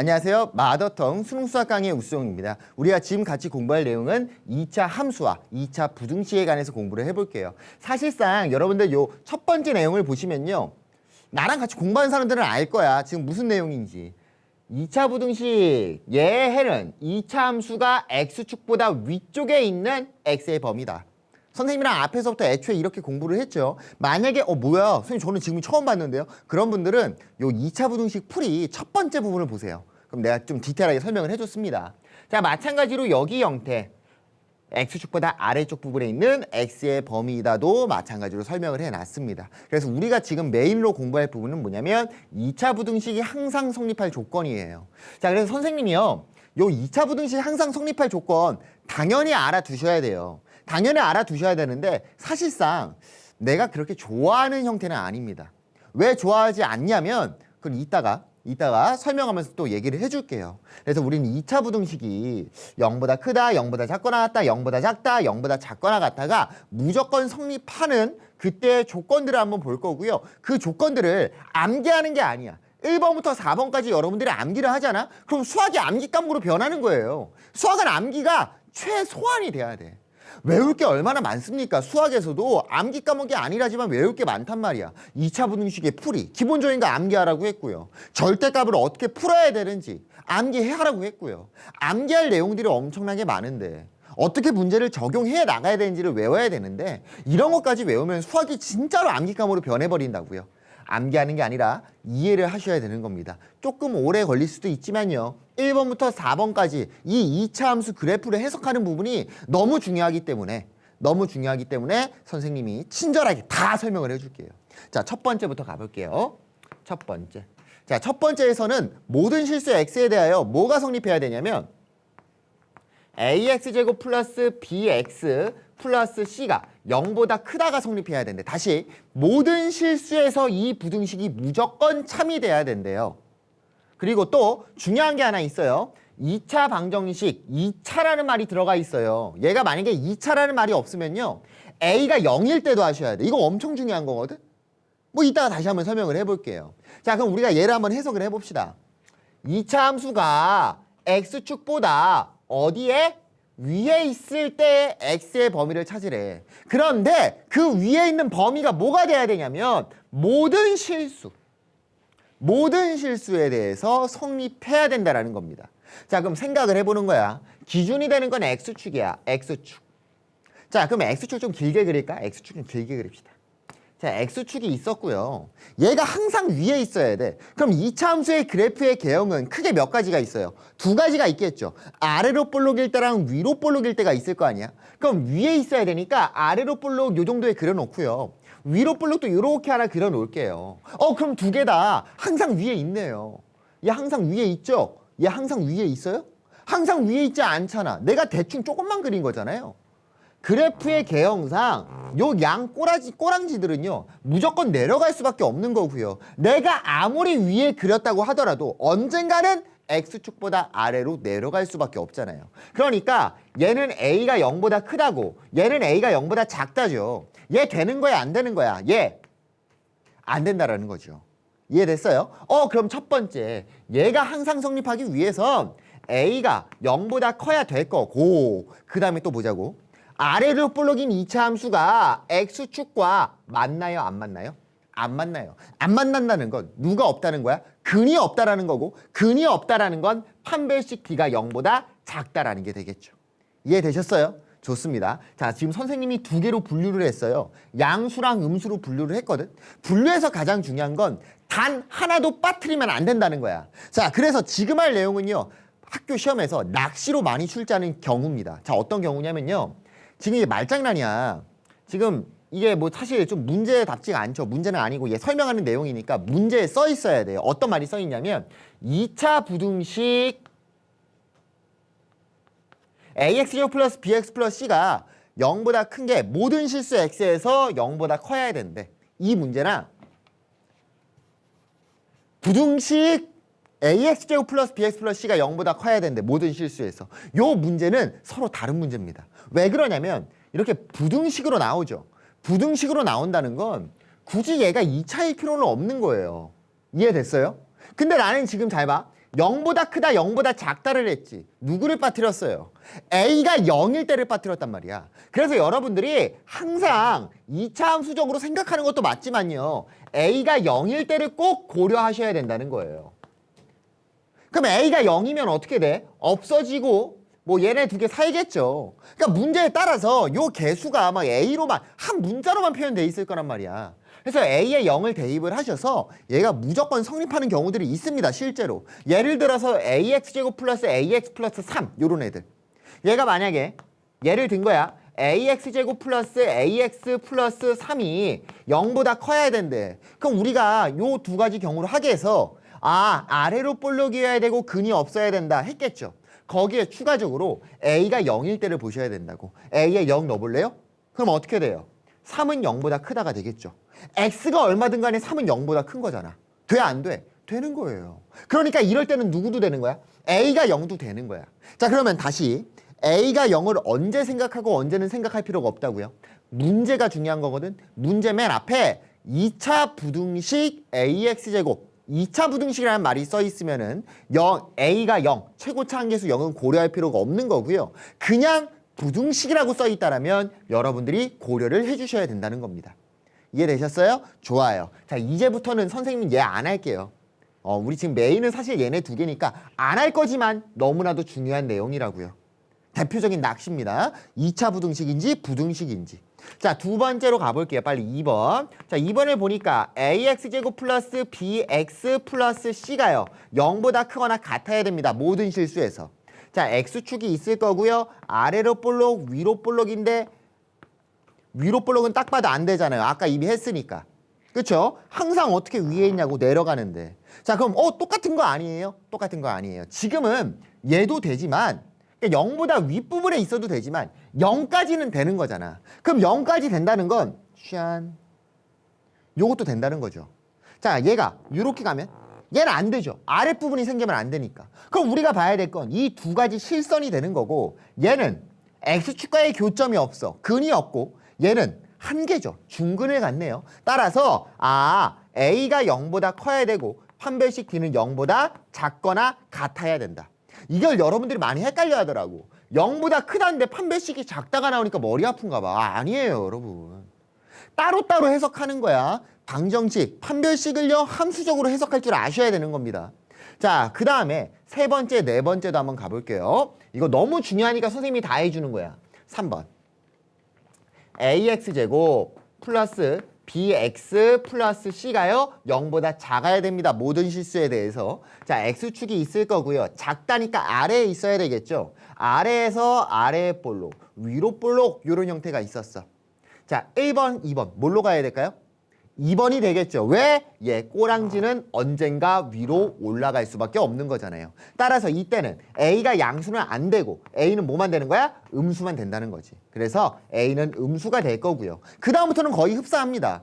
안녕하세요. 마더텅 수능 수학 강의 우수영입니다. 우리가 지금 같이 공부할 내용은 2차 함수와 2차 부등식에 관해서 공부를 해볼게요. 사실상 여러분들 요 첫 번째 내용을 보시면요. 나랑 같이 공부하는 사람들은 알 거야. 지금 무슨 내용인지. 2차 부등식 얘의 해는 2차 함수가 x축보다 위쪽에 있는 x의 범위다. 선생님이랑 앞에서부터 애초에 이렇게 공부를 했죠. 만약에 어 뭐야 선생님 저는 지금 처음 봤는데요. 그런 분들은 요 2차 부등식 풀이 첫 번째 부분을 보세요. 그럼 내가 좀 디테일하게 설명을 해줬습니다. 자 마찬가지로 여기 형태 x축보다 아래쪽 부분에 있는 x의 범위이다도 마찬가지로 설명을 해놨습니다. 그래서 우리가 지금 메인으로 공부할 부분은 뭐냐면 2차 부등식이 항상 성립할 조건이에요. 자 그래서 선생님이요. 요 2차 부등식 항상 성립할 조건 당연히 알아두셔야 돼요. 당연히 알아두셔야 되는데 사실상 내가 그렇게 좋아하는 형태는 아닙니다. 왜 좋아하지 않냐면 그건 이따가 이따가 설명하면서 또 얘기를 해줄게요. 그래서 우리는 2차 부등식이 0보다 크다, 0보다 작거나 같다, 0보다 작다, 0보다 작거나 같다가 무조건 성립하는 그때의 조건들을 한번 볼 거고요. 그 조건들을 암기하는 게 아니야. 1번부터 4번까지 여러분들이 암기를 하잖아? 그럼 수학이 암기 과목으로 변하는 거예요. 수학은 암기가 최소한이 돼야 돼. 외울 게 얼마나 많습니까? 수학에서도 암기 과목이 아니라지만 외울 게 많단 말이야. 2차 부등식의 풀이, 기본적인 거 암기하라고 했고요. 절대값을 어떻게 풀어야 되는지 암기하라고 했고요. 암기할 내용들이 엄청나게 많은데 어떻게 문제를 적용해 나가야 되는지를 외워야 되는데 이런 것까지 외우면 수학이 진짜로 암기 과목으로 변해버린다고요. 암기하는 게 아니라 이해를 하셔야 되는 겁니다. 조금 오래 걸릴 수도 있지만요. 1번부터 4번까지 이 2차 함수 그래프를 해석하는 부분이 너무 중요하기 때문에 너무 중요하기 때문에 선생님이 친절하게 다 설명을 해줄게요. 자, 첫 번째부터 가볼게요. 첫 번째. 자, 첫 번째에서는 모든 실수 x에 대하여 뭐가 성립해야 되냐면 ax제곱 플러스 bx 플러스 c가 0보다 크다가 성립해야 되는데 다시 모든 실수에서 이 부등식이 무조건 참이 돼야 된대요. 그리고 또 중요한 게 하나 있어요. 2차 방정식 2차라는 말이 들어가 있어요. 얘가 만약에 2차라는 말이 없으면요. a가 0일 때도 하셔야 돼. 이거 엄청 중요한 거거든. 뭐 이따가 다시 한번 설명을 해볼게요. 자 그럼 우리가 얘를 한번 해석을 해봅시다. 2차 함수가 x축보다 어디에? 위에 있을 때 x의 범위를 찾으래. 그런데 그 위에 있는 범위가 뭐가 돼야 되냐면 모든 실수. 모든 실수에 대해서 성립해야 된다라는 겁니다. 자, 그럼 생각을 해보는 거야. 기준이 되는 건 x축이야. x축. 자, 그럼 x축 좀 길게 그릴까? x축 좀 길게 그립시다. 자, x축이 있었고요. 얘가 항상 위에 있어야 돼. 그럼 2차 함수의 그래프의 개형은 크게 몇 가지가 있어요. 두 가지가 있겠죠. 아래로 볼록일 때랑 위로 볼록일 때가 있을 거 아니야. 그럼 위에 있어야 되니까 아래로 볼록 요 정도에 그려놓고요. 위로 볼록도 이렇게 하나 그려놓을게요. 어, 그럼 두 개 다 항상 위에 있네요. 얘 항상 위에 있죠? 얘 항상 위에 있어요? 항상 위에 있지 않잖아. 내가 대충 조금만 그린 거잖아요. 그래프의 개형상 요 양 꼬라지 꼬랑지들은요 무조건 내려갈 수밖에 없는 거고요. 내가 아무리 위에 그렸다고 하더라도 언젠가는 x축보다 아래로 내려갈 수밖에 없잖아요. 그러니까 얘는 a가 0보다 크다고 얘는 a가 0보다 작다죠. 얘 되는 거야 안 되는 거야? 얘 안 된다라는 거죠. 이해됐어요? 어 그럼 첫 번째 얘가 항상 성립하기 위해선 a가 0보다 커야 될 거고 그 다음에 또 보자고 아래로 볼록인 2차 함수가 x축과 맞나요 안 맞나요? 안 만나요. 안 만난다는 건 누가 없다는 거야? 근이 없다라는 거고 근이 없다라는 건 판별식 b가 0보다 작다라는 게 되겠죠. 이해되셨어요? 좋습니다. 자, 지금 선생님이 두 개로 분류를 했어요. 양수랑 음수로 분류를 했거든. 분류해서 가장 중요한 건 단 하나도 빠뜨리면 안 된다는 거야. 자, 그래서 지금 할 내용은요. 학교 시험에서 낚시로 많이 출제하는 경우입니다. 자, 어떤 경우냐면요. 지금 이게 말장난이야. 지금 이게 뭐 사실 좀 문제답지가 않죠. 문제는 아니고 얘 설명하는 내용이니까 문제에 써 있어야 돼요. 어떤 말이 써 있냐면 2차 부등식 ax제곱 플러스 bx 플러스 c가 0보다 큰 게 모든 실수 x에서 0보다 커야 되는데 이 문제나 부등식 ax제곱 플러스 bx 플러스 c가 0보다 커야 되는데 모든 실수에서 요 문제는 서로 다른 문제입니다. 왜 그러냐면 이렇게 부등식으로 나오죠. 부등식으로 나온다는 건 굳이 얘가 2차일 필요는 없는 거예요. 이해됐어요? 근데 나는 지금 잘 봐. 0보다 크다, 0보다 작다를 했지. 누구를 빠뜨렸어요? A가 0일 때를 빠뜨렸단 말이야. 그래서 여러분들이 항상 2차 함수적으로 생각하는 것도 맞지만요. A가 0일 때를 꼭 고려하셔야 된다는 거예요. 그럼 A가 0이면 어떻게 돼? 없어지고 뭐 얘네 두개 사이겠죠. 그러니까 문제에 따라서 요 개수가 막 A로만 한 문자로만 표현돼 있을 거란 말이야. 그래서 A에 0을 대입을 하셔서 얘가 무조건 성립하는 경우들이 있습니다. 실제로. 예를 들어서 AX제곱 플러스 AX 플러스 3 요런 애들. 얘가 만약에 예를 든 거야. AX제곱 플러스 AX 플러스 3이 0보다 커야 된대. 그럼 우리가 요 두 가지 경우를 하게 해서 아 아래로 볼록이어야 되고 근이 없어야 된다 했겠죠. 거기에 추가적으로 A가 0일 때를 보셔야 된다고. A에 0 넣어볼래요? 그럼 어떻게 돼요? 3은 0보다 크다가 되겠죠. X가 얼마든 간에 3은 0보다 큰 거잖아. 돼, 안 돼? 되는 거예요. 그러니까 이럴 때는 누구도 되는 거야? A가 0도 되는 거야. 자, 그러면 다시 A가 0을 언제 생각하고 언제는 생각할 필요가 없다고요? 문제가 중요한 거거든. 문제 맨 앞에 2차 부등식 AX제곱 2차 부등식이라는 말이 써 있으면은 0, A가 0, 최고차 한계수 0은 고려할 필요가 없는 거고요. 그냥 부등식이라고 써 있다라면 여러분들이 고려를 해 주셔야 된다는 겁니다. 이해되셨어요? 좋아요. 자, 이제부터는 선생님은 얘안 할게요. 어, 우리 지금 메인은 사실 얘네 두 개니까 안 할 거지만 너무나도 중요한 내용이라고요. 대표적인 낚시입니다. 2차 부등식인지 부등식인지. 자, 두 번째로 가볼게요. 빨리 2번. 자, 2번을 보니까 ax제곱 플러스 bx 플러스 c가요. 0보다 크거나 같아야 됩니다. 모든 실수에서. 자, x축이 있을 거고요. 아래로 볼록, 위로 볼록인데 위로 볼록은 딱 봐도 안 되잖아요. 아까 이미 했으니까. 그렇죠? 항상 어떻게 위에 있냐고 내려가는데. 자, 그럼 어 똑같은 거 아니에요? 똑같은 거 아니에요. 지금은 얘도 되지만 그러니까 0보다 윗부분에 있어도 되지만 0까지는 되는 거잖아. 그럼 0까지 된다는 건 짠. 요것도 된다는 거죠. 자, 얘가 이렇게 가면 얘는 안 되죠. 아랫부분이 생기면 안 되니까. 그럼 우리가 봐야 될 건 이 두 가지 실선이 되는 거고 얘는 x축과의 교점이 없어. 근이 없고 얘는 한계죠. 중근을 갖네요. 따라서 아 a가 0보다 커야 되고 판별식 d는 0보다 작거나 같아야 된다. 이걸 여러분들이 많이 헷갈려 하더라고. 0보다 크다는데 판별식이 작다가 나오니까 머리 아픈가 봐. 아, 아니에요, 여러분. 따로따로 해석하는 거야. 방정식, 판별식을요, 함수적으로 해석할 줄 아셔야 되는 겁니다. 자, 그 다음에 세 번째, 네 번째도 한번 가볼게요. 이거 너무 중요하니까 선생님이 다 해주는 거야. 3번. ax제곱 플러스 bx 플러스 c가요 0보다 작아야 됩니다. 모든 실수에 대해서 자 x축이 있을 거고요. 작다니까 아래에 있어야 되겠죠. 아래에서 아래 볼록 위로 볼록 이런 형태가 있었어. 자 1번 2번 뭘로 가야 될까요? 2번이 되겠죠. 왜? 예, 꼬랑지는 언젠가 위로 올라갈 수밖에 없는 거잖아요. 따라서 이때는 A가 양수는 안 되고 A는 뭐만 되는 거야? 음수만 된다는 거지. 그래서 A는 음수가 될 거고요. 그 다음부터는 거의 흡사합니다.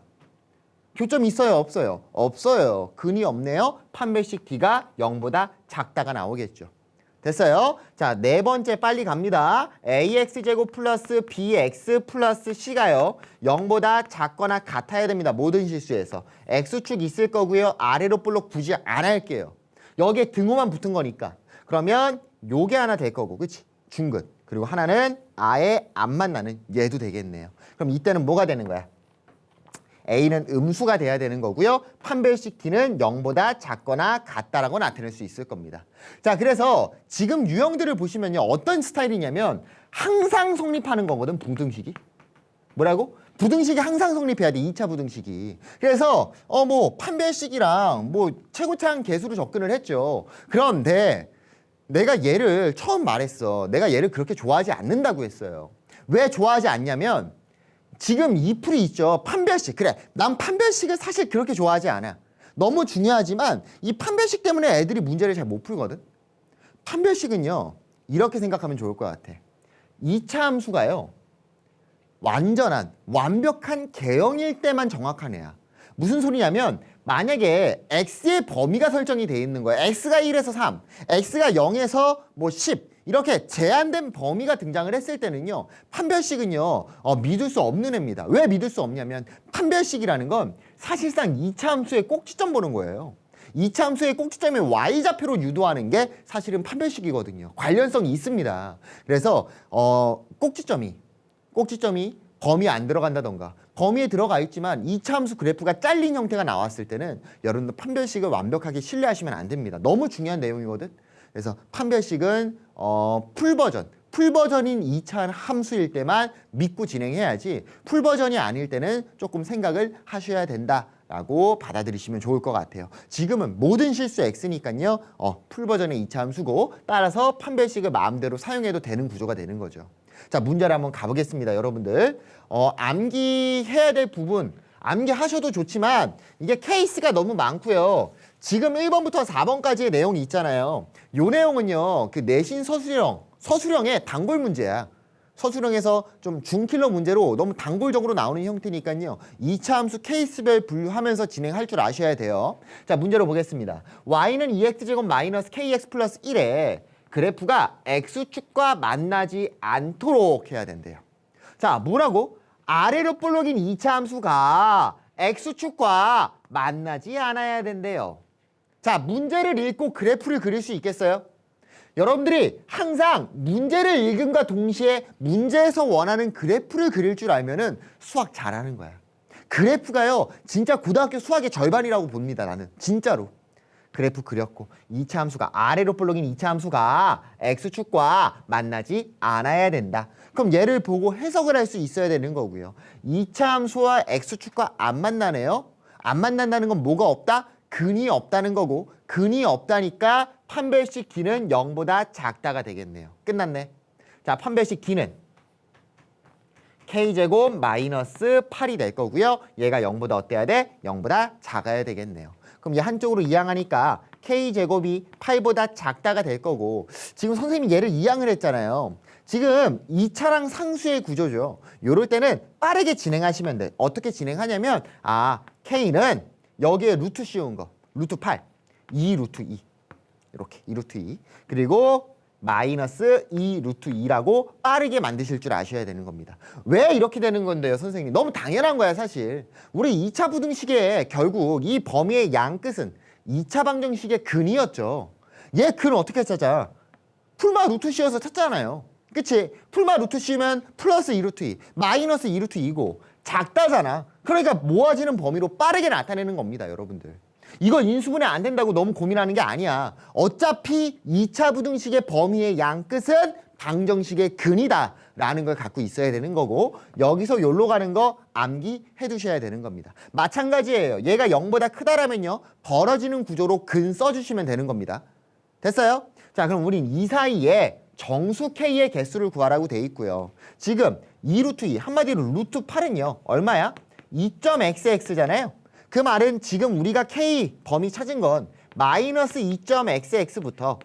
교점 있어요? 없어요? 없어요. 근이 없네요. 판별식 D가 0보다 작다가 나오겠죠. 됐어요? 자, 네 번째 빨리 갑니다. ax제곱 플러스 bx 플러스 c가요. 0보다 작거나 같아야 됩니다. 모든 실수에서. x축 있을 거고요. 아래로 볼록 굳이 안 할게요. 여기에 등호만 붙은 거니까. 그러면 요게 하나 될 거고, 그치? 중근. 그리고 하나는 아예 안 만나는 얘도 되겠네요. 그럼 이때는 뭐가 되는 거야? A는 음수가 돼야 되는 거고요. 판별식 T는 0보다 작거나 같다라고 나타낼 수 있을 겁니다. 자, 그래서 지금 유형들을 보시면요. 어떤 스타일이냐면 항상 성립하는 거거든, 부등식이. 뭐라고? 부등식이 항상 성립해야 돼, 2차 부등식이. 그래서 어 뭐 판별식이랑 뭐 최고차항 계수로 접근을 했죠. 그런데 내가 얘를 처음 말했어. 내가 얘를 그렇게 좋아하지 않는다고 했어요. 왜 좋아하지 않냐면 지금 이 풀이 있죠. 판별식. 그래. 난 판별식을 사실 그렇게 좋아하지 않아. 너무 중요하지만 이 판별식 때문에 애들이 문제를 잘 못 풀거든. 판별식은요. 이렇게 생각하면 좋을 것 같아. 2차 함수가요. 완전한 완벽한 개형일 때만 정확한 애야. 무슨 소리냐면 만약에 x의 범위가 설정이 돼 있는 거야. x가 1에서 3, x가 0에서 뭐 10. 이렇게 제한된 범위가 등장을 했을 때는요. 판별식은요. 어, 믿을 수 없는 애입니다. 왜 믿을 수 없냐면 판별식이라는 건 사실상 2차 함수의 꼭지점 보는 거예요. 이차 함수의 꼭지점이 y좌표로 유도하는 게 사실은 판별식이거든요. 관련성이 있습니다. 그래서 어, 꼭지점이 꼭지점이 범위에 안 들어간다던가 범위에 들어가 있지만 이차 함수 그래프가 잘린 형태가 나왔을 때는 여러분들 판별식을 완벽하게 신뢰하시면 안 됩니다. 너무 중요한 내용이거든. 그래서 판별식은 어, 풀 버전, 풀 버전인 2차 함수일 때만 믿고 진행해야지 풀 버전이 아닐 때는 조금 생각을 하셔야 된다 라고 받아들이시면 좋을 것 같아요. 지금은 모든 실수 x니까요. 어, 풀 버전의 2차 함수고 따라서 판별식을 마음대로 사용해도 되는 구조가 되는 거죠. 자, 문제를 한번 가보겠습니다, 여러분들. 어, 암기해야 될 부분 암기하셔도 좋지만 이게 케이스가 너무 많고요. 지금 1번부터 4번까지의 내용이 있잖아요. 요 내용은요. 그 내신 서술형, 서술형의 단골 문제야. 서술형에서 좀 중킬러 문제로 너무 단골적으로 나오는 형태니까요. 2차 함수 케이스별 분류하면서 진행할 줄 아셔야 돼요. 자, 문제로 보겠습니다. y는 2x제곱 마이너스 kx 플러스 1에 그래프가 x축과 만나지 않도록 해야 된대요. 자, 뭐라고? 아래로 볼록인 2차 함수가 x축과 만나지 않아야 된대요. 자, 문제를 읽고 그래프를 그릴 수 있겠어요? 여러분들이 항상 문제를 읽음과 동시에 문제에서 원하는 그래프를 그릴 줄 알면은 수학 잘하는 거야. 그래프가요, 진짜 고등학교 수학의 절반이라고 봅니다, 나는. 진짜로. 그래프 그렸고 2차 함수가 아래로 볼록인 2차 함수가 x축과 만나지 않아야 된다. 그럼 얘를 보고 해석을 할 수 있어야 되는 거고요. 2차 함수와 x축과 안 만나네요. 안 만난다는 건 뭐가 없다? 근이 없다는 거고 근이 없다니까 판별식 기는 0보다 작다가 되겠네요. 끝났네. 자, 판별식 기는 k제곱 마이너스 8이 될 거고요. 얘가 0보다 어때야 돼? 0보다 작아야 되겠네요. 그럼 얘 한쪽으로 이항하니까 k제곱이 8보다 작다가 될 거고 지금 선생님이 얘를 이항을 했잖아요. 지금 2차랑 상수의 구조죠. 요럴 때는 빠르게 진행하시면 돼. 어떻게 진행하냐면 아 k는 여기에 루트 씌운 거 루트 8, 2 루트 2 이렇게 2 루트 2 그리고 마이너스 2 루트 2라고 빠르게 만드실 줄 아셔야 되는 겁니다. 왜 이렇게 되는 건데요, 선생님? 너무 당연한 거야, 사실. 우리 2차 부등식의 결국 이 범위의 양 끝은 2차 방정식의 근이었죠. 얘 근 어떻게 찾아? 풀마 루트 씌워서 찾잖아요. 그치? 풀마 루트 씌우면 플러스 2 루트 2, 마이너스 2 루트 2고 작다잖아. 그러니까 모아지는 범위로 빠르게 나타내는 겁니다, 여러분들. 이거 인수분해 안 된다고 너무 고민하는 게 아니야. 어차피 2차 부등식의 범위의 양 끝은 방정식의 근이다 라는 걸 갖고 있어야 되는 거고 여기서 여기로 가는 거 암기해 두셔야 되는 겁니다. 마찬가지예요. 얘가 0보다 크다라면요. 벌어지는 구조로 근 써주시면 되는 겁니다. 됐어요? 자 그럼 우린 이 사이에 정수 K의 개수를 구하라고 돼 있고요. 지금 2 루트 2 한마디로 루트 8은요. 얼마야? 2.xx잖아요. 그 말은 지금 우리가 K 범위 찾은 건 마이너스 2.xx부터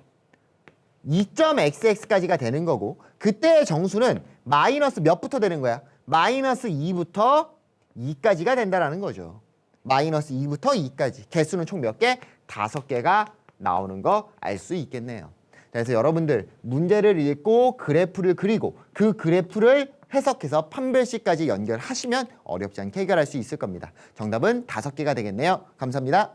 2.xx까지가 되는 거고 그때의 정수는 마이너스 몇부터 되는 거야? 마이너스 2부터 2까지가 된다라는 거죠. 마이너스 2부터 2까지 개수는 총 몇 개? 다섯 개가 나오는 거 알 수 있겠네요. 그래서 여러분들 문제를 읽고 그래프를 그리고 그 그래프를 해석해서 판별식까지 연결하시면 어렵지 않게 해결할 수 있을 겁니다. 정답은 다섯 개가 되겠네요. 감사합니다.